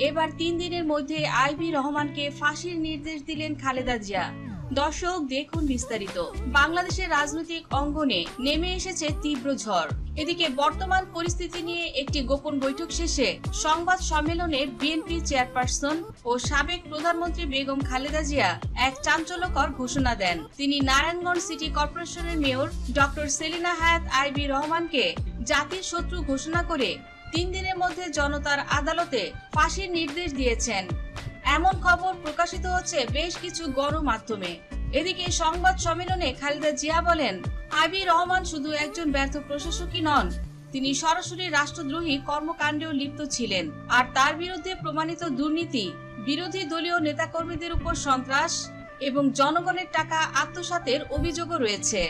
এবার তিন দিনের মধ্যে আইবি রহমানকে ফাঁসির নির্দেশ দিলেন খালেদা জিয়া। দর্শক, দেখুন বিস্তারিত। বাংলাদেশের রাজনৈতিক অঙ্গনে নেমে এসেছে তীব্র ঝড়। এদিকে বর্তমান পরিস্থিতি নিয়ে একটি গোপন বৈঠক শেষে সংবাদ সম্মেলনে বিএনপি চেয়ারপারসন ও সাবেক প্রধানমন্ত্রী বেগম খালেদা জিয়া এক চাঞ্চল্যকর ঘোষণা দেন। তিনি নারায়ণগঞ্জ সিটি কর্পোরেশনের মেয়র ডক্টর সেলিনা হায়াত আইবি রহমানকে জাতির শত্রু ঘোষণা করে তিন দিনের মধ্যে জনতার আদালতে ফাঁসির নির্দেশ দিয়েছেন। এমন খবর প্রকাশিত হচ্ছে বেশ কিছু গণমাধ্যমে। এদিকে সংবাদ সম্মেলনে খালেদা জিয়া বলেন আইবি রহমান শুধু একজন ব্যর্থ প্রশাসকই নন, তিনি সরাসরি রাষ্ট্রদ্রোহী কর্মকাণ্ডেও লিপ্ত ছিলেন। আর তার বিরুদ্ধে প্রমাণিত দুর্নীতি, বিরোধী দলীয় নেতাকর্মীদের উপর সন্ত্রাস এবং জনগণের টাকা আত্মসাতের অভিযোগও রয়েছে।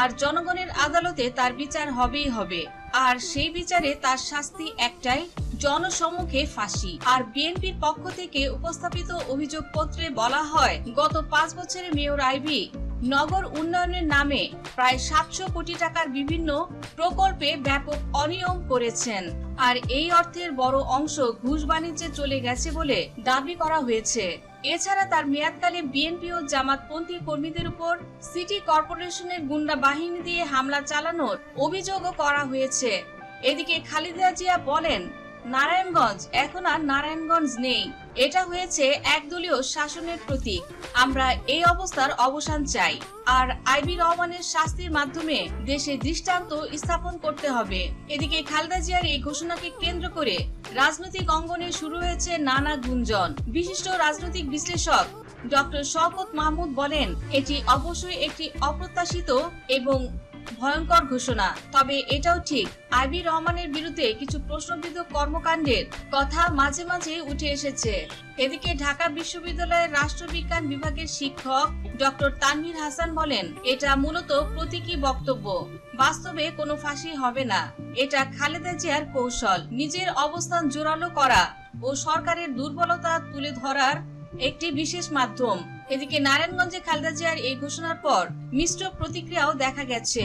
আর জনগণের আদালতে তার বিচার হবেই হবে। আর সেই বিচারে তার শাস্তি একটাই, জনসম্মুখে ফাঁসি। আর বিএনপির পক্ষ থেকে উপস্থাপিত অভিযোগপত্রে বলা হয়, গত পাঁচ বছরে মেয়র আইবি নগর উন্নয়নের নামে প্রায় সাতশো কোটি টাকার বিভিন্ন প্রকল্পে ব্যাপক অনিয়ম করেছেন। আর এই অর্থের বড় অংশ ঘুষ বাণিজ্যে চলে গেছে বলে দাবি করা হয়েছে। এছাড়া তার মেয়াদকালে বিএনপি ও জামাতপন্থী কর্মীদের উপর সিটি কর্পোরেশনের গুন্ডা বাহিনী দিয়ে হামলা চালানোর অভিযোগও করা হয়েছে। এদিকে খালিদা জিয়া বলেন নারায়ণগঞ্জ, এখন আর নারায়ণগঞ্জ নেই। এটা হয়েছে একদলীয় শাসনের প্রতীক। আমরা এই অবস্থার অবসান চাই। আর আইবি রহমানের শাস্তির মাধ্যমে দেশে দৃষ্টান্ত স্থাপন করতে হবে। এদিকে খালেদা জিয়ার এই ঘোষণাকে কেন্দ্র করে রাজনৈতিক অঙ্গনে শুরু হয়েছে নানা গুঞ্জন। বিশিষ্ট রাজনৈতিক বিশ্লেষক ডক্টর শওকত মাহমুদ বলেন, এটি অবশ্যই একটি অপ্রত্যাশিত এবং ভয়ঙ্কর ঘোষণা। তবে এটাও ঠিক, আইবি রহমানের বিরুদ্ধে কিছু প্রশ্নবিদ্ধ কর্মকাণ্ডের কথা মাঝে মাঝে উঠে এসেছে। এদিকে ঢাকা বিশ্ববিদ্যালয়ের রাষ্ট্রবিজ্ঞান বিভাগের শিক্ষক ডক্টর তানভীর হাসান বলেন, এটা মূলত প্রতীকী বক্তব্য। বাস্তবে কোনো ফাঁসি হবে না। এটা খালেদা জিয়ার কৌশল। নিজের অবস্থান জোরালো করা ও সরকারের দুর্বলতা তুলে ধরার একটি বিশেষ মাধ্যম। এদিকে নারায়ণগঞ্জে খালেদা জিয়ার এই ঘোষণার পর মিশ্র প্রতিক্রিয়াও দেখা গেছে।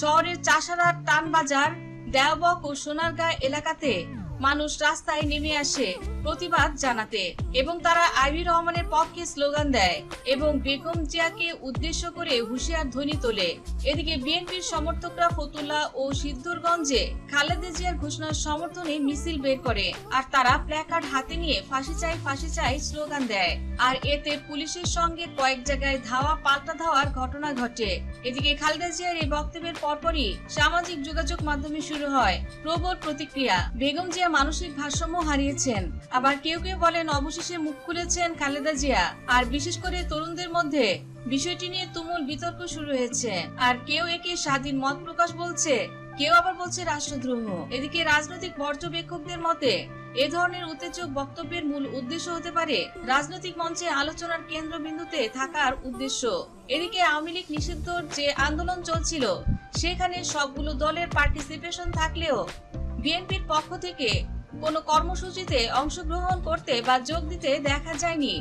শহরের চাষারার টানবাজার দেওবক ও সোনারগাঁ এলাকাতে মানুষ রাস্তায় নেমে আসে। প্রতিবাদ জানাতে এবং তারা আইবি রহমানের পক্ষে স্লোগান দেয় এবং বেগম জিয়াকে উদ্দেশ্য করে হুঁশিয়ার ধ্বনি তোলে। এদিকে বিএনপির সমর্থকরা ফতুল্লা ও সিদ্ধুরগঞ্জে খালেদা জিয়ার ঘোষণার সমর্থনে মিছিল বের করে আর তারা প্ল্যাকার্ড হাতে নিয়ে ফাঁসি চাই ফাঁসি চাই স্লোগান দেয়। আর এতে পুলিশের সঙ্গে কয়েক জায়গায় ধাওয়া, পাল্টা ধাওয়ার ঘটনা ঘটে। এদিকে খালেদা জিয়ার এই বক্তব্যের পরপরই সামাজিক যোগাযোগ মাধ্যমে শুরু হয় প্রবল প্রতিক্রিয়া। বেগম জিয়া মানসিক ভারসাম্য হারিয়েছেন। আবার কেউ কেউ বলেন, অবশেষে মুখ খুলেছেন খালেদা জিয়া। আর বিশেষ করে তরুণদের মধ্যে বিষয়টি নিয়ে তুমুল বিতর্ক শুরু হয়েছে। আর কেউ একে স্বাধীন মত প্রকাশ বলছে, কেউ আবার বলছে রাষ্ট্রদ্রোহ। এদিকে রাজনৈতিক পর্যবেক্ষকদের মতে, এ ধরনের উত্তেজক বক্তব্যের মূল উদ্দেশ্য হতে পারে রাজনৈতিক মঞ্চে আলোচনার কেন্দ্রবিন্দুতে থাকার উদ্দেশ্য। এদিকে আওয়ামী লীগ নিষিদ্ধর যে আন্দোলন চলছিল, সেখানে সবগুলো দলের পার্টিসিপেশন থাকলেও বিএনপির পক্ষ থেকে কোনো কর্মসূচিতে অংশগ্রহণ করতে বা যোগ দিতে দেখা যায়নি।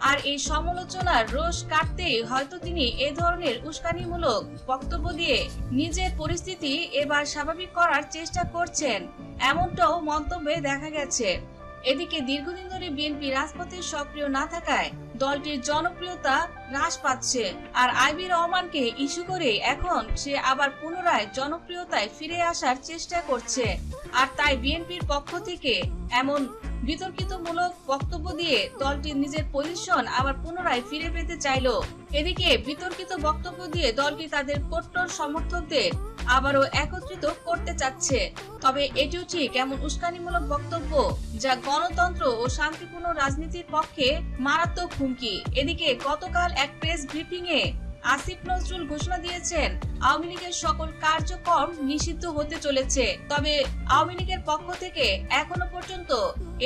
আর এই সমালোচনার রোষ কাটতেই হয়তো তিনি এ ধরনের উস্কানিমূলক বক্তব্য দিয়ে নিজের পরিস্থিতি এবার স্বাভাবিক করার চেষ্টা করছেন, এমনটাও মন্তব্যে দেখা গেছে। এদিকে দীর্ঘদিন ধরে বিএনপি রাজপথে সক্রিয় না থাকায় দলটির জনপ্রিয়তা হ্রাস পাচ্ছে। আর আইবি রহমানকে ইস্যু করে এখন সে আবার পুনরায় জনপ্রিয়তায় ফিরে আসার চেষ্টা করছে। আর তাই বিএনপির পক্ষ থেকে এমন বিতর্কিতমূলক বক্তব্য দিয়ে দলটি নিজের পজিশন আবার পুনরায় ফিরে পেতে চাইল। এদিকে বিতর্কিত বক্তব্য দিয়ে দলটি তাদের কট্টর সমর্থকদের আবারও একত্রিত করতে চাচ্ছে। তবে এটিও ঠিক এমন উস্কানিমূলক বক্তব্য যা গণতন্ত্র ও শান্তিপূর্ণ রাজনীতির পক্ষে মারাত্মক হুমকি। এদিকে গতকাল এক প্রেস ব্রিফিং এ আসিফ নজরুল ঘোষণা দিয়েছেন, আওয়ামী লীগের সকল কার্যক্রম নিষিদ্ধ হতে চলেছে। তবে আওয়ামী লীগের পক্ষ থেকে এখনও পর্যন্ত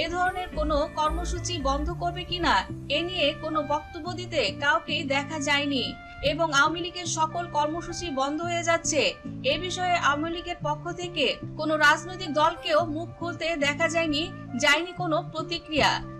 এ ধরনের কোনো কর্মসূচি বন্ধ করবে কিনা, এ নিয়ে কোনো বক্তব্য দিতে কাউকে দেখা যায়নি। এবং আওয়ামী লীগের সকল কর্মসূচি বন্ধ হয়ে যাচ্ছে। এ বিষয়ে আওয়ামী লীগের পক্ষ থেকে কোনো রাজনৈতিক দলকেও মুখ খুলতে দেখা যায়নি যায়নি কোনো প্রতিক্রিয়া।